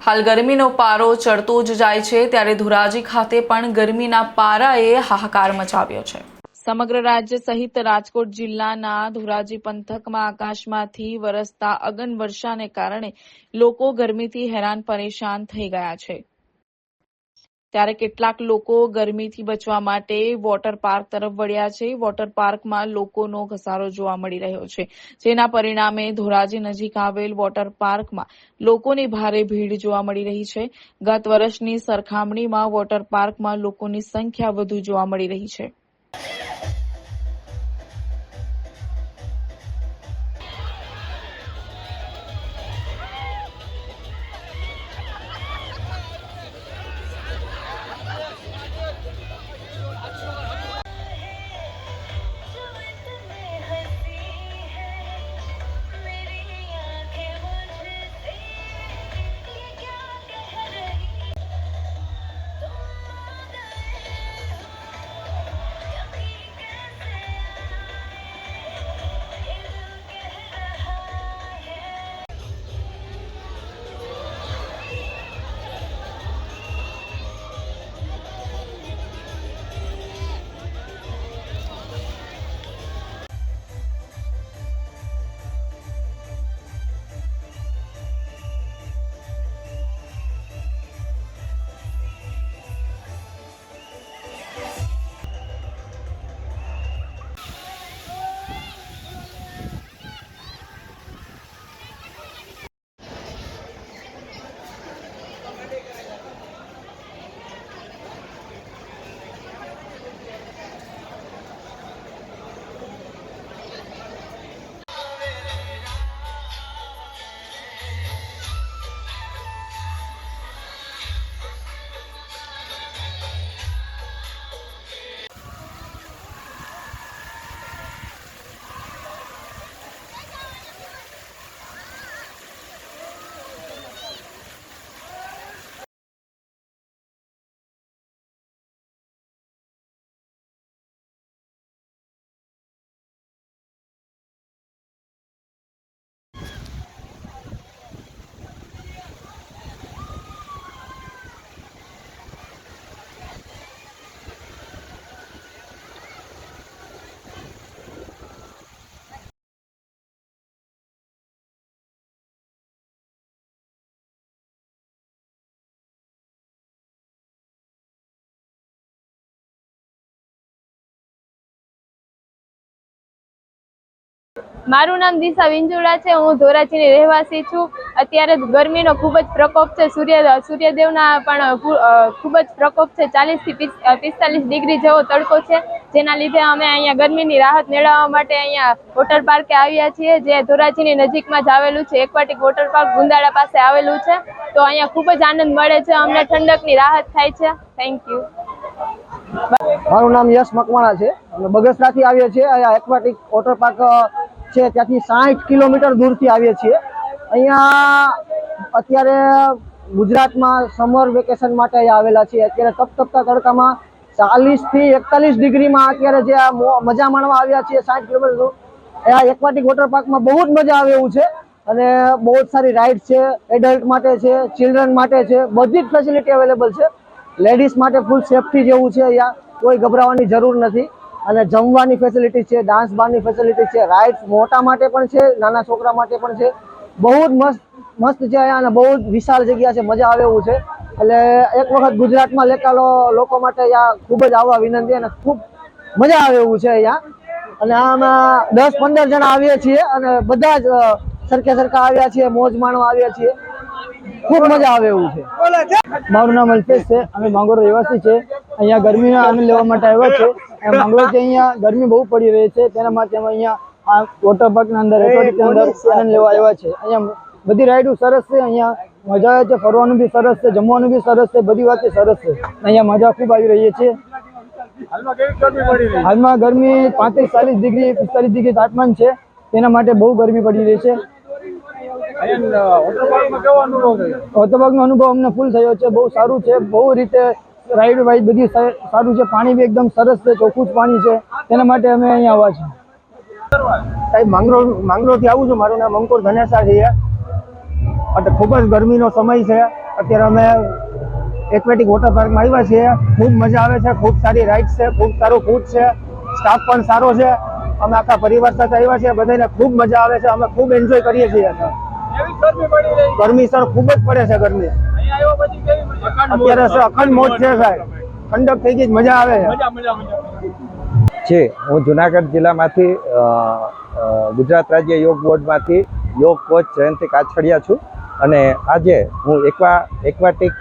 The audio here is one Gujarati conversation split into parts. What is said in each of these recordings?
હાલ ગરમીનો પારો ચડતો જ જાય છે, ત્યારે ધોરાજી ખાતે પણ ગરમીના પારાએ હાહાકાર મચાવ્યો છે. સમગ્ર રાજ્ય સહિત રાજકોટ જિલ્લાના ધોરાજી પંથકમાં આકાશમાંથી વરસતા અગન વર્ષાને કારણે લોકો ગરમીથી હેરાન પરેશાન થઈ ગયા છે. ત્યારે કેટલાક લોકો ગરમીથી બચવા માટે વોટર પાર્ક તરફ વળ્યા છે. વોટર પાર્કમાં લોકોનો ઘસારો જોવા મળી રહ્યો છે. જેના પરિણામે ધોરાજી નજીક આવેલ વોટર પાર્કમાં લોકોની ભારે ભીડ જોવા મળી રહી છે. ગત વર્ષની સરખામણીમાં વોટર પાર્કમાં લોકોની સંખ્યા વધુ જોવા મળી રહી છે. મારું નામ દિશા વિંજુડા છે, હું ધોરાજીની રહેવાસી છું. અત્યારે ગરમીનો ખૂબ જ પ્રકોપ છે, સૂર્ય, સૂર્યદેવના પણ ખૂબ જ પ્રકોપ છે. ચાલીસથી પિસ્તાલીસ ડિગ્રી જેવો તડકો છે, જેના લીધે અમે અહીંયા ગરમીની રાહત મેળવવા માટે અહીંયા વોટર પાર્કે આવ્યા છીએ, જે ધોરાજીની નજીકમાં જ આવેલું છે. એક્વાટિક વોટર પાર્ક ગુંદાળા પાસે આવેલું છે. તો અહીંયા ખૂબ જ આનંદ મળે છે, અમને ઠંડકની રાહત થાય છે. થેન્ક યુ મારું નામ યશ મકવાણા છે. અમે બગસરાથી આવીએ છીએ. અહીંયા એક્વાટિક વોટર પાર્ક છે, ત્યાંથી સાઠ કિલોમીટર દૂરથી આવીએ છીએ. અહીંયા અત્યારે ગુજરાતમાં સમર વેકેશન માટે આવેલા છીએ. અત્યારે તપતપતા તડકામાં ચાલીસથી એકતાલીસ ડિગ્રીમાં અત્યારે જે આ મજા માણવા આવ્યા છીએ સાઠ કિલોમીટર દૂર. અહીંયા એકવાટિક વોટર પાર્કમાં બહુ જ મજા આવે એવું છે. અને બહુ જ સારી રાઇડ છે, એડલ્ટ માટે છે, ચિલ્ડ્રન માટે છે, બધી જ ફેસિલિટી અવેલેબલ છે. લેડીઝ માટે ફૂલ સેફટી જેવું છે અહીંયા. કોઈ ગભરાવાની જરૂર નથી. અને જમવાની ફેસિલિટી છે ડાન્સ બારની ફેસિલિટી છે રાઇડ્સ મોટા માટે પણ છે, નાના છોકરા માટે પણ છે. બહુ જ મસ્ત મસ્ત છે અહીંયા અને બહુ જ વિશાળ જગ્યા છે, મજા આવે એવું છે. એટલે એક વખત ગુજરાતમાં લેતા લોકો માટે અહીંયા ખૂબ જ આવવા વિનંતી અને ખૂબ મજા આવે એવું છે અહીંયા. અને આમાં દસ પંદર જણા આવીએ છીએ અને બધા જ સરખે સરખા આવ્યા છીએ, મોજ માણવા આવ્યા છીએ. ખૂબ મજા આવે એવું છે. મારું નામ અલ્પેશ છે, અમે માંગરોળ રહેવાસી છે. અહીંયા ગરમીનો આનંદ લેવા માટે આવ્યા છે. અને માંગરોળથી અહીંયા ગરમી બહુ પડી રહી છે તેના માટે અમે અહીંયા આ વોટર પાર્કના અંદર એક્વાટિકની અંદર આનંદ લેવા આવ્યા છે. અહીંયા બધી રાઈડો સરસ છે અહીંયા મજા આવે છે ફરવાનું બી સરસ છે જમવાનું બી સરસ છે બધી વાત સરસ છે. અહીંયા મજા ખૂબ આવી રહી છે. હાલમાં ગરમી પાંત્રીસ ચાલીસ ડિગ્રી પિસ્તાલીસ ડિગ્રી તાપમાન છે તેના માટે બહુ ગરમી પડી રહી છે. વોટરપાર્કનો અનુભવ અમને ફૂલ થયો છે બહુ સારું છે બહુ રીતે રાઈડ વાઈડ બધી સારું છે. પાણી બી એકદમ સરસ છે, ચોખ્ખું જ પાણી છે. તેના માટે અમે અહીંયા આવ્યા છીએ. સાહેબ, માંગરોળ માંગરોળથી આવું છું. મારું નામ અંકુર ધનેસા છે. એટલે ખૂબ જ ગરમીનો સમય છે. અત્યારે અમે એક્વેટિક વોટર પાર્કમાં આવ્યા છીએ. ખૂબ મજા આવે છે. ખૂબ સારી રાઇડ્સ છે. ખૂબ સારું ફૂડ છે. સ્ટાફ પણ સારો છે. અમે આખા પરિવાર સાથે આવ્યા છીએ. બધાને ખૂબ મજા આવે છે. અમે ખૂબ એન્જોય કરીએ છીએ. ગરમી સર ખૂબ જ પડે છે ગરમી. અત્યારે સર અખંડ મોજ છે સાહેબ. ઠંડક થઈ ગઈ મજા આવે છે. છે હું જુનાગઢ જિલ્લામાંથી ગુજરાત રાજ્ય યોગ બોર્ડમાંથી યોગ કોચ જયંતિ કાછડિયા છું. અને આજે હું એકવા એક્વાટિક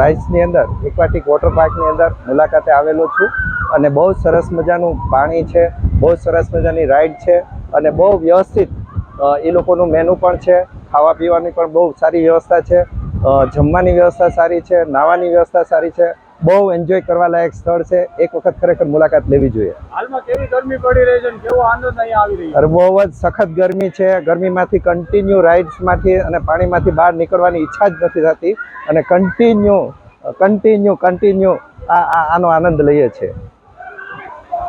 રાઇડ્સની અંદર એક્વાટિક વોટર પાર્કની અંદર મુલાકાતે આવેલો છું. અને બહુ સરસ મજાનું પાણી છે બહુ સરસ મજાની રાઈડ છે અને બહુ વ્યવસ્થિત એ લોકોનું મેનુ પણ છે ખાવા પીવાની પણ બહુ સારી વ્યવસ્થા છે જમવાની વ્યવસ્થા સારી છે નાવાની વ્યવસ્થા સારી છે બહુ એન્જોય કરવા લાયક સ્થળ છે એક વખત ખરેખર મુલાકાત લેવી જોઈએ. હાલમાં કેવી ગરમી પડી રહી છે કેવો આનંદ અહીંયા આવી રહ્યો અરે બહુ જ સખત ગરમી છે ગરમીમાંથી કન્ટિન્યુ રાઇડ્સમાંથી અને પાણીમાંથી બહાર નીકળવાની ઈચ્છા જ નથી થતી અને કન્ટિન્યુ કન્ટિન્યુ કન્ટિન્યુ આ આ- આનો આનંદ લઈએ છીએ.